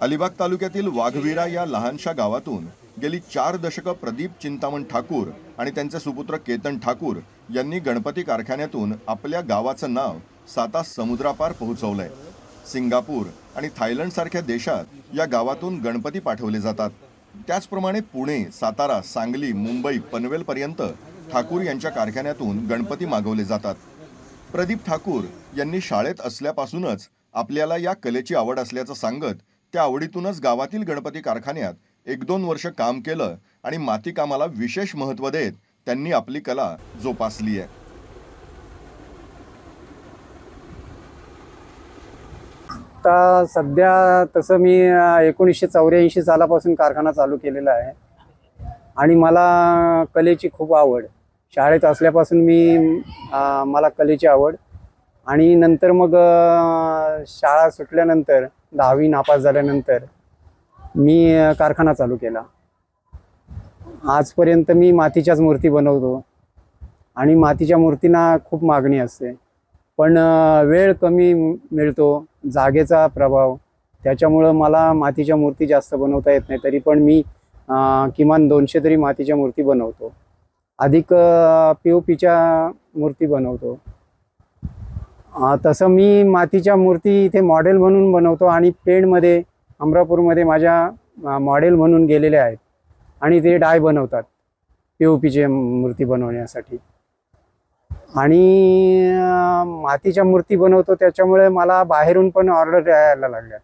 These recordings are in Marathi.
अलिबाग तालुक्यातील वाघवीरा या लहानशा गावातून गेली चार दशकं प्रदीप चिंतामण ठाकूर आणि त्यांचे सुपुत्र केतन ठाकूर यांनी गणपती कारखान्यातून आपल्या गावाचं नाव साता समुद्रापार पोहोचवलंय. सिंगापूर आणि थायलंडसारख्या देशात या गावातून गणपती पाठवले जातात. त्याचप्रमाणे पुणे सातारा सांगली मुंबई पनवेलपर्यंत ठाकूर यांच्या कारखान्यातून गणपती मागवले जातात. प्रदीप ठाकूर यांनी शाळेत असल्यापासूनच आपल्याला या कलेची आवड असल्याचं सांगत त्या आवडीतूनच गावातील गणपती कारखान्यात एक दोन वर्ष काम केलं आणि मातीकामाला विशेष महत्त्व देत त्यांनी आपली कला जोपासली आहे. आता सध्या तसं मी एकोणीसशे चौऱ्याऐंशी सालापासून कारखाना चालू केलेला आहे. आणि मला कलेची खूप आवड. शाळेत असल्यापासून मी मला कलेची आवड. आणि नंतर मग शाळा सुटल्यानंतर दहावी नापास झाल्यानंतर मी कारखाना चालू केला. आजपर्यंत मी मातीच्याच मूर्ती बनवतो आणि मातीच्या मूर्तींना खूप मागणी असते. पण वेळ कमी मिळतो जागेचा प्रभाव त्याच्यामुळं मला मातीच्या मूर्ती जास्त बनवता येत नाही तरी पण मी किमान दोनशे तरी मातीच्या मूर्ती बनवतो. अधिक पी ओ पीच्या मूर्ती बनवतो. तसं मी मातीच्या मूर्ती इथे मॉडेल म्हणून बनवतो आणि पेणमध्ये अमरापूरमध्ये माझ्या मॉडेल म्हणून गेलेले आहेत. आणि ते डाय बनवतात पी ओ पीचे मूर्ती बनवण्यासाठी. आणि मातीच्या मूर्ती बनवतो त्याच्यामुळे मला बाहेरून पण ऑर्डर यायला लागल्या.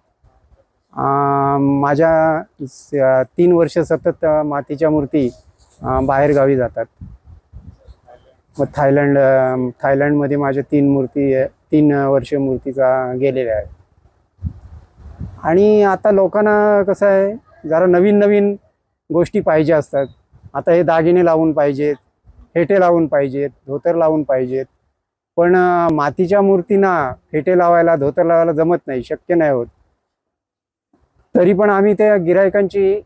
माझ्या स- तीन वर्ष सतत मातीच्या मूर्ती बाहेरगावी जातात. मग थायलंड थायलंडमध्ये माझ्या तीन मूर्ती आहे- तीन वर्ष मूर्तीचा गेलेल्या आहेत. आणि आता लोकांना कसं आहे जरा नवीन नवीन गोष्टी पाहिजे असतात. आता हे दागिने लावून पाहिजेत फेटे लावून पाहिजेत धोतर लावून पाहिजेत. पण मातीच्या मूर्तींना फेटे लावायला धोतर लावायला जमत नाही शक्य नाही होत. तरी पण आम्ही त्या गिरायकांची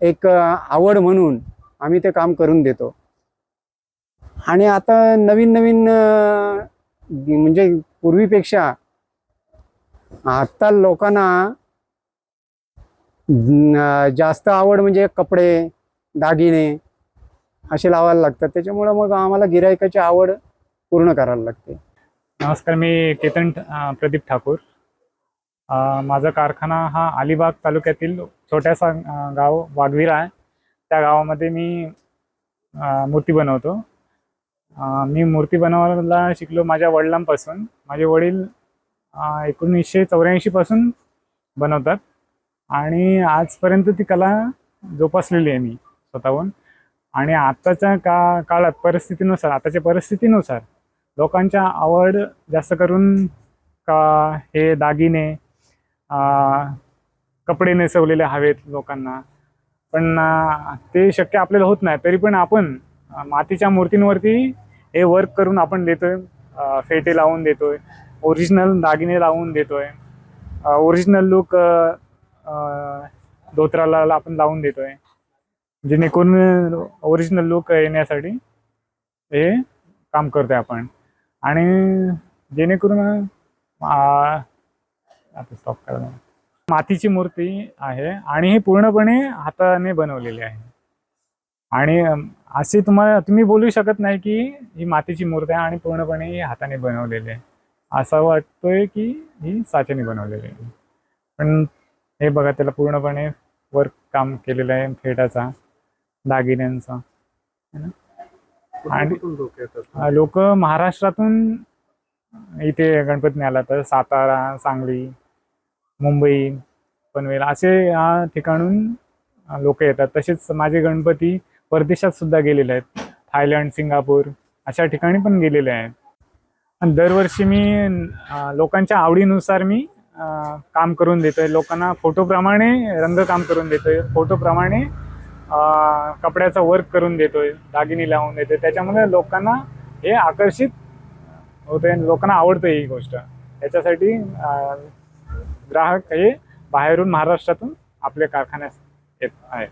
एक आवड म्हणून आम्ही ते काम करून देतो. आणि आता नवीन नवीन म्हणजे पूर्वीपेक्षा आता लोकांना जास्त आवड म्हणजे कपडे दागिने असे लावायला लागतात. त्याच्यामुळं मग आम्हाला गिरायकाची आवड पूर्ण करायला लागते. नमस्कार मी केतन प्रदीप ठाकूर. माझा कारखाना हा अलिबाग तालुक्यातील छोट्यासा गाव वाघविरा आहे. त्या गावामध्ये मी मूर्ती बनवतो. मी मूर्ती बनवायला शिकलो माझ्या वडिलांपासून. माझे वडील एकोणीसशे चौऱ्याऐंशीपासून बनवतात. आणि आजपर्यंत ती कला जोपासलेली आहे मी स्वतःहून. आणि आत्ताच्या का काळात परिस्थितीनुसार आताच्या परिस्थितीनुसार लोकांच्या आवड जास्त करून का हे दागिने कपडे नेसवलेले हवेत लोकांना. पण ते शक्य आपल्याला होत नाही तरी पण आपण मातीच्या मूर्तींवरती हे वर्क करून आपण देतोय. फेटे लावून देतोय. ओरिजिनल दागिने लावून देतोय. ओरिजिनल लुक धोत्राला आपण लावून देतोय. जेणेकरून ओरिजिनल लुक येण्यासाठी हे काम करतोय आपण. आणि जेणेकरून आता स्टॉप करा. मातीची मूर्ती आहे आणि ही पूर्णपणे हाताने बनवलेली आहे. आणि असे तुम्हाला तुम्ही बोलू शकत नाही की ही मातीची मूर्ती आहे आणि पूर्णपणे हाताने बनवलेली आहे. असं वाटतोय की ही साच्याने बनवलेली आहे. पण हे बघा त्याला पूर्णपणे वर्क काम केलेलं आहे फेटाचा दागिन्यांचा. आणि लोक महाराष्ट्रातून इथे गणपती आला तर सातारा सांगली मुंबई पनवेल असे या ठिकाणून लोक येतात. तसेच माझे गणपती परदेशात सुद्धा गेलेले आहेत. थायलंड सिंगापूर अशा ठिकाणी पण गेलेले आहेत. आणि दरवर्षी मी लोकांच्या आवडीनुसार मी काम करून देतोय. लोकांना फोटोप्रमाणे रंगकाम करून देतोय. फोटोप्रमाणे कपड्याचा वर्क करून देतोय. दागिने लावून देतोय. त्याच्यामुळे लोकांना हे आकर्षित होते लोकांना आवडतं ही गोष्ट. त्याच्यासाठी ग्राहक हे बाहेरून महाराष्ट्रातून आपल्या कारखान्यात येत आहेत.